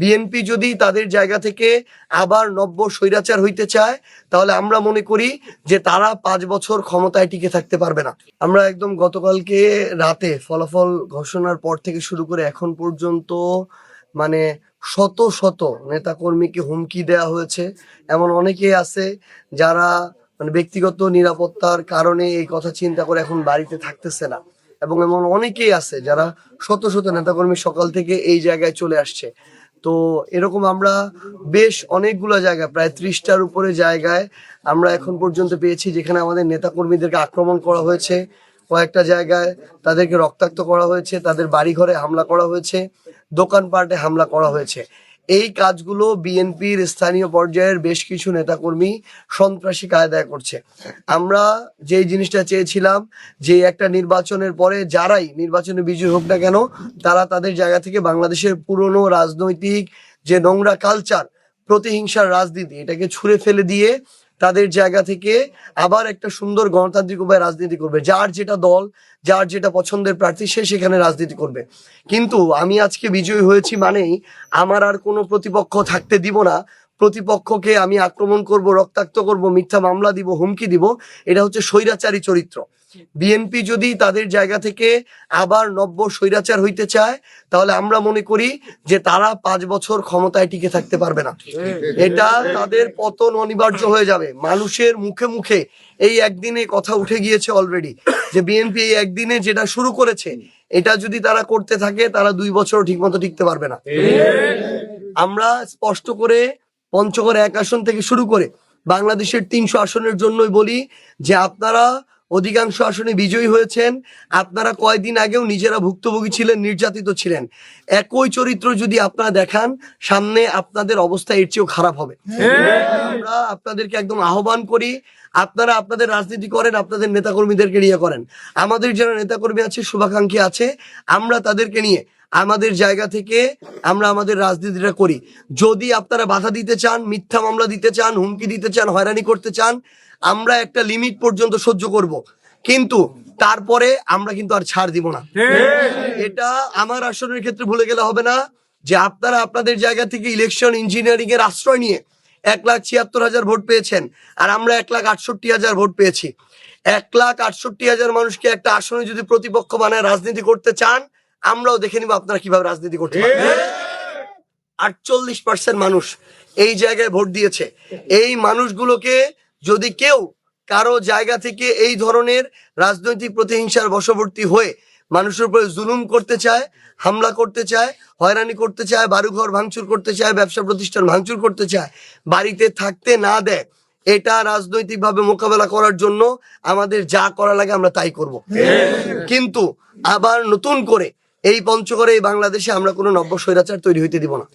BNP যদি তাদের জায়গা থেকে আবার নব্য স্বৈরাচার হইতে চায়, তাহলে আমরা মনে করি যে তারা পাঁচ বছর ক্ষমতায় টিকে থাকতে পারবে না। আমরা একদম গতকালকে রাতে ফলাফল ঘোষণার পর থেকে শুরু করে এখন পর্যন্ত মানে শত শত নেতাকর্মীকে হুমকি দেওয়া হয়েছে। এমন অনেকেই আছে যারা মানে ব্যক্তিগত নিরাপত্তার কারণে এই কথা চিন্তা করে এখন বাড়িতে থাকতেছে না। এবং এমন অনেকেই আছে যারা শত শত নেতাকর্মী সকাল থেকে এই জায়গায় চলে আসছে। তো এরকম আমরা বেশ অনেকগুলো জায়গা, প্রায় ত্রিশটার উপরে জায়গায় আমরা এখন পর্যন্ত পেয়েছি, যেখানে আমাদের নেতাকর্মীদেরকে আক্রমণ করা হয়েছে। কয়েকটা জায়গায় তাদেরকে রক্তাক্ত করা হয়েছে, তাদের বাড়িঘরে হামলা করা হয়েছে, দোকানপাটে হামলা করা হয়েছে। এই কাজগুলো বিএনপির স্থানীয় পর্যায়ের বেশ কিছু নেতাকর্মী সন্ত্রাসী কায়দায় করছে। আমরা যে জিনিসটা চেয়েছিলাম যে একটা নির্বাচনের পরে যারাই নির্বাচনে বিজয়ী হোক না কেন, তারা তাদের জায়গা থেকে বাংলাদেশের পুরনো রাজনৈতিক যে নোংরা কালচার প্রতিহিংসার রাজনীতি, এটাকে ছুঁড়ে ফেলে দিয়ে তাদের জায়গা থেকে আবার একটা সুন্দর গণতান্ত্রিক উপায় রাজনীতি করবে। যার যেটা দল, যার যেটা পছন্দের প্রার্থী, সে সেখানে রাজনীতি করবে। কিন্তু আমি আজকে বিজয়ী হয়েছি মানেই আমার আর কোনো প্রতিপক্ষ থাকতে দিব না। প্রতিপক্ষকে আমি আক্রমণ করব, রক্তাক্ত করব, মিথ্যা মামলা দিব, হুমকি দিব, এটা হচ্ছে স্বৈরাচারী চরিত্র। বিএনপি যদি তাদের জায়গা থেকে আবার নব্য স্বৈরাচার হইতে চায়, তাহলে আমরা মনে করি যে তারা পাঁচ বছর ক্ষমতায় টিকে থাকতে পারবে না। এটা তাদের পতন অনিবার্য হয়ে যাবে। মানুষের মুখে মুখে এই একদিনে কথা উঠে গিয়েছে অলরেডি যে বিএনপি এই একদিনে যেটা শুরু করেছে, এটা যদি তারা করতে থাকে, তারা দুই বছর ঠিকমতো টিকতে পারবে না। আমরা স্পষ্ট করে পঞ্চগড় এক আসন থেকে শুরু করে বাংলাদেশের তিনশো আসনের জন্যই বলি যে আপনারা অধিকাংশ আসনে বিজয়ী হয়েছেন। আপনারা কয়দিন আগেও নিজেরা ভুক্তভোগী ছিলেন, নির্যাতিত ছিলেন। একই চরিত্র যদি আপনারা দেখান, সামনে আপনাদের অবস্থা এর চেয়েও খারাপ হবে। আমরা আপনাদেরকে একদম আহ্বান করি, আপনারা আপনাদের রাজনীতি করেন, আপনাদের নেতাকর্মীদেরকে নিয়ে করেন। আমাদের যারা নেতাকর্মী আছে, শুভাকাঙ্ক্ষী আছে, আমরা তাদেরকে নিয়ে আমাদের জায়গা থেকে আমরা আমাদের রাজনীতিটা করি। যদি আপনারা বাধা দিতে চান মিথ্যা মামলা দিতে চান হুমকি দিতে চান হয়রানি করতে চান আমরা একটা লিমিট পর্যন্ত সহ্য করব। কিন্তু তারপরে আমরা কিন্তু আর ছাড় দিব না। এটা আমার আসনের ক্ষেত্রে ভুলে গেলে হবে না যে আপনারা আপনাদের জায়গা থেকে ইলেকশন ইঞ্জিনিয়ারিং এর আশ্রয় নিয়ে এক লাখ ছিয়াত্তর হাজার ভোট পেয়েছেন আর আমরা এক লাখ আটষট্টি হাজার ভোট পেয়েছি। এক লাখ আটষট্টি হাজার মানুষকে একটা আসনে যদি প্রতিপক্ষ বানায় রাজনীতি করতে চান আমরাও দেখে নিব আপনারা কীভাবে রাজনীতি করতে পারেন। আটচল্লিশ পার্সেন্ট মানুষ এই জায়গায় ভোট দিয়েছে। এই মানুষগুলোকে যদি কেউ কারও জায়গা থেকে এই ধরনের রাজনৈতিক প্রতিহিংসার বশবর্তী হয়ে মানুষের উপরে জুলুম করতে চায় হামলা করতে চায় হয়রানি করতে চায় বাড়িঘর ভাঙচুর করতে চায় ব্যবসা প্রতিষ্ঠান ভাঙচুর করতে চায় বাড়িতে থাকতে না দেয় এটা রাজনৈতিকভাবে মোকাবেলা করার জন্য আমাদের যা করা লাগে আমরা তাই করব। কিন্তু আবার নতুন করে এই পঞ্চগড়ে এই বাংলাদেশে আমরা কোনো নব্য স্বৈরাচার তৈরি হইতে দিব না।